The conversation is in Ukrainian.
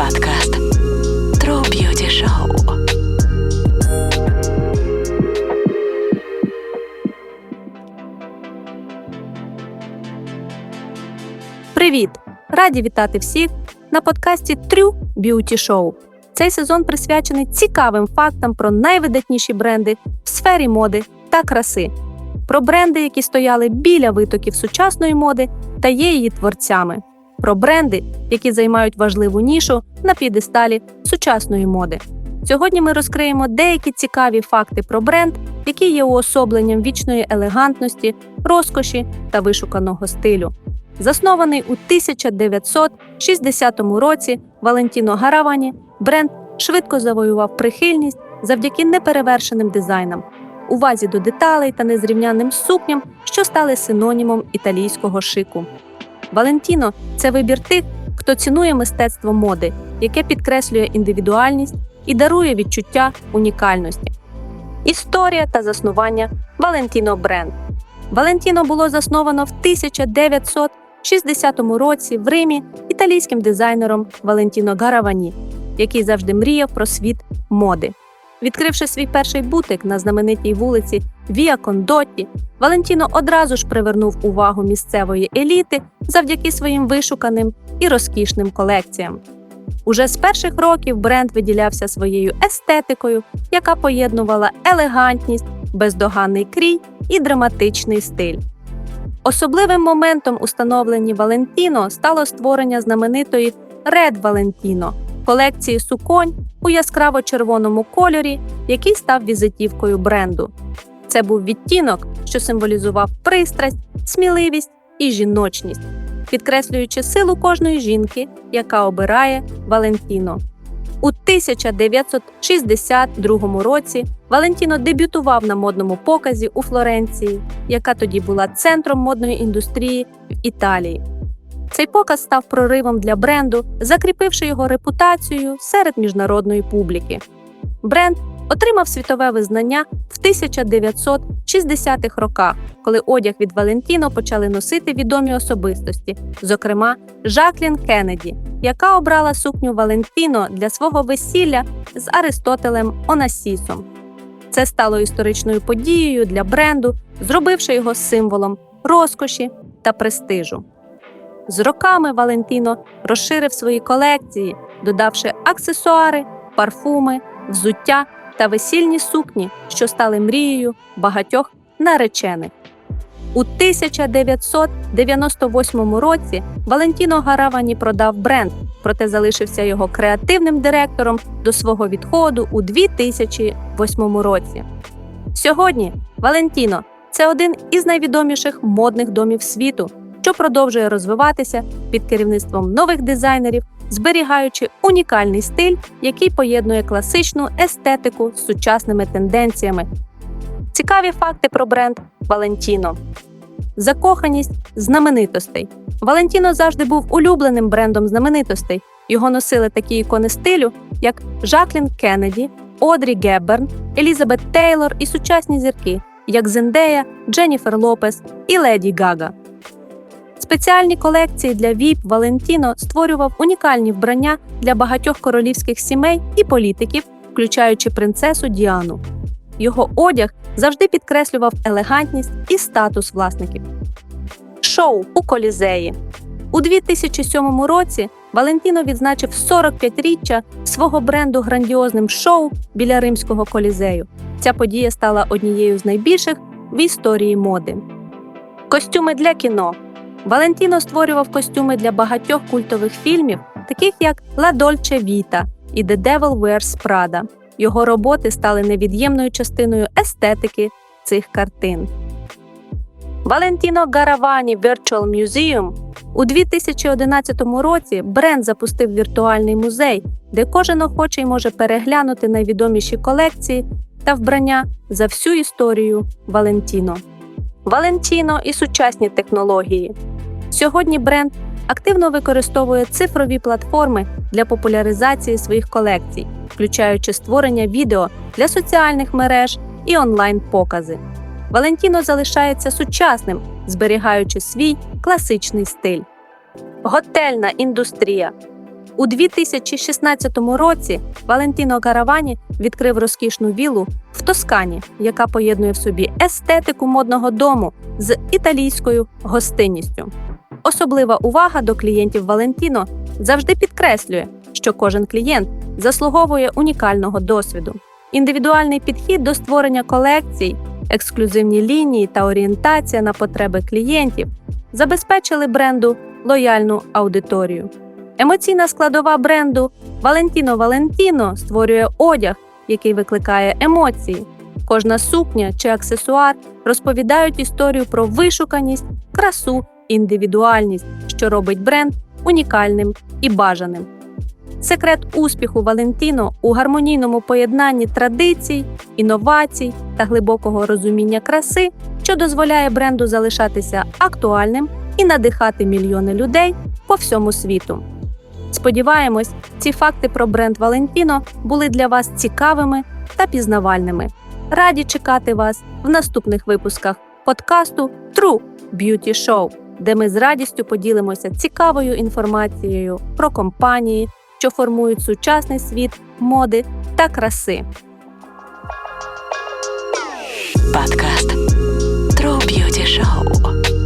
подкаст True Beauty Show. Привіт! Раді вітати всіх на подкасті True Beauty Show. Цей сезон присвячений цікавим фактам про найвидатніші бренди в сфері моди та краси, про бренди, які стояли біля витоків сучасної моди та є її творцями, про бренди, які займають важливу нішу на п'єдесталі сучасної моди. Сьогодні ми розкриємо деякі цікаві факти про бренд, який є уособленням вічної елегантності, розкоші та вишуканого стилю. Заснований у 1960 році Валентіно Гаравані, бренд швидко завоював прихильність завдяки неперевершеним дизайнам, увазі до деталей та незрівнянним сукням, що стали синонімом італійського шику. Валентіно це вибір тих, хто цінує мистецтво моди, яке підкреслює індивідуальність і дарує відчуття унікальності. Історія та заснування Валентіно бренд. Валентіно було засновано в 1960 році в Римі італійським дизайнером Валентіно Гаравані, який завжди мріяв про світ моди. Відкривши свій перший бутик на знаменитій вулиці Віа Кондотті, Валентіно одразу ж привернув увагу місцевої еліти завдяки своїм вишуканим і розкішним колекціям. Уже з перших років бренд виділявся своєю естетикою, яка поєднувала елегантність, бездоганний крій і драматичний стиль. Особливим моментом у становленні Валентіно стало створення знаменитої Red Valentino – колекції суконь у яскраво-червоному кольорі, який став візитівкою бренду. Це був відтінок, що символізував пристрасть, сміливість і жіночність, підкреслюючи силу кожної жінки, яка обирає Валентіно. У 1962 році Валентіно дебютував на модному показі у Флоренції, яка тоді була центром модної індустрії в Італії. Цей показ став проривом для бренду, закріпивши його репутацію серед міжнародної публіки. Бренд отримав світове визнання в 1960-х роках, коли одяг від Валентіно почали носити відомі особистості, зокрема Жаклін Кеннеді, яка обрала сукню Валентіно для свого весілля з Аристотелем Онасісом. Це стало історичною подією для бренду, зробивши його символом розкоші та престижу. З роками Валентіно розширив свої колекції, додавши аксесуари, парфуми, взуття та весільні сукні, що стали мрією багатьох наречених. У 1998 році Валентіно Гаравані продав бренд, проте залишився його креативним директором до свого відходу у 2008 році. Сьогодні Валентіно це один із найвідоміших модних домів світу, що продовжує розвиватися під керівництвом нових дизайнерів, зберігаючи унікальний стиль, який поєднує класичну естетику з сучасними тенденціями. Цікаві факти про бренд Валентіно. Закоханість знаменитостей. Валентіно завжди був улюбленим брендом знаменитостей. Його носили такі ікони стилю, як Жаклін Кеннеді, Одрі Гебберн, Елізабет Тейлор і сучасні зірки, як Зендея, Дженніфер Лопес і Леді Гага. Спеціальні колекції для ВІП Валентіно створював унікальні вбрання для багатьох королівських сімей і політиків, включаючи принцесу Діану. Його одяг завжди підкреслював елегантність і статус власників. Шоу у Колізеї у 2007 році Валентіно відзначив 45-річчя свого бренду грандіозним шоу біля римського колізею. Ця подія стала однією з найбільших в історії моди. Костюми для кіно Валентіно створював костюми для багатьох культових фільмів, таких як La Dolce Vita і The Devil Wears Prada. Його роботи стали невід'ємною частиною естетики цих картин. Валентіно Гаравані Virtual Museum у 2011 році бренд запустив віртуальний музей, де кожен охочий може переглянути найвідоміші колекції та вбрання за всю історію Валентіно. Валентіно і сучасні технології. Сьогодні бренд активно використовує цифрові платформи для популяризації своїх колекцій, включаючи створення відео для соціальних мереж і онлайн-покази. Валентіно залишається сучасним, зберігаючи свій класичний стиль. Готельна індустрія. У 2016 році Валентіно Гаравані відкрив розкішну вілу в Тоскані, яка поєднує в собі естетику модного дому з італійською гостинністю. Особлива увага до клієнтів Валентіно завжди підкреслює, що кожен клієнт заслуговує унікального досвіду. Індивідуальний підхід до створення колекцій, ексклюзивні лінії та орієнтація на потреби клієнтів забезпечили бренду лояльну аудиторію. Емоційна складова бренду Валентіно Валентіно створює одяг, який викликає емоції. Кожна сукня чи аксесуар розповідають історію про вишуканість, красу, індивідуальність, що робить бренд унікальним і бажаним. Секрет успіху Валентіно у гармонійному поєднанні традицій, інновацій та глибокого розуміння краси, що дозволяє бренду залишатися актуальним і надихати мільйони людей по всьому світу. Сподіваємось, ці факти про бренд Валентіно були для вас цікавими та пізнавальними. Раді чекати вас в наступних випусках подкасту True Beauty Show, де ми з радістю поділимося цікавою інформацією про компанії, що формують сучасний світ моди та краси. Подкаст True Show.